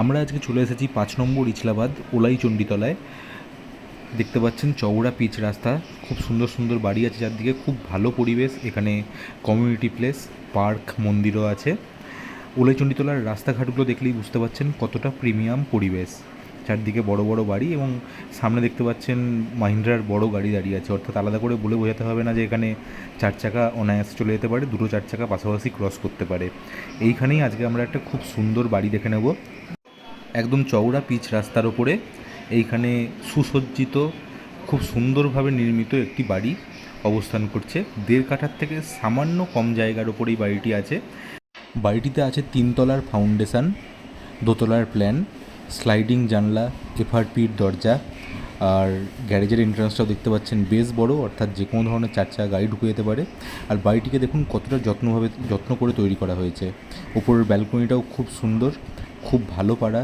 আমরা আজকে চলে এসেছি পাঁচ নম্বর ইছলাবাদ ওলাই চণ্ডীতলায়। দেখতে পাচ্ছেন চওড়া পিচ রাস্তা, খুব সুন্দর সুন্দর বাড়ি আছে চারদিকে, খুব ভালো পরিবেশ, এখানে কমিউনিটি প্লেস পার্ক মন্দিরও আছে। ওলাই চণ্ডীতলার রাস্তাঘাটগুলো দেখলেই বুঝতে পাচ্ছেন কতটা প্রিমিয়াম পরিবেশ। চারদিকে বড় বড় বাড়ি এবং সামনে দেখতে পাচ্ছেন মাহিন্দ্রার বড় গাড়ি দাঁড়িয়ে আছে। অর্থাৎ আলাদা করে বলে বোঝাতে হবে না যে এখানে চার চাকা অনায়াসে চলে যেতে পারে, দুটো চার চাকা পাশাপাশি ক্রস করতে পারে। এইখানেই আজকে আমরা একটা খুব সুন্দর বাড়ি দেখে নেব। একদম চওড়া পিচ রাস্তার ওপরে। এইখানে সুসজ্জিত, খুব সুন্দরভাবে নির্মিত একটি বাড়ি অবস্থান করছে। দেড় কাঠার থেকে সামান্য কম জায়গার ওপর এই বাড়িটি আছে। বাড়িটিতে আছে তিনতলার ফাউন্ডেশন, দোতলার প্ল্যান, স্লাইডিং জানলা, এফআরপির দরজা, আর গ্যারেজের এন্ট্রান্সটাও দেখতে পাচ্ছেন বেশ বড়, অর্থাৎ যে কোনো ধরনের চার চাকা গাড়ি ঢুকে যেতে পারে। আর বাড়িটিকে দেখুন কতটা যত্নভাবে, যত্ন করে তৈরি করা হয়েছে। ওপরের ব্যালকনিটাও খুব সুন্দর, খুব ভালো পাড়া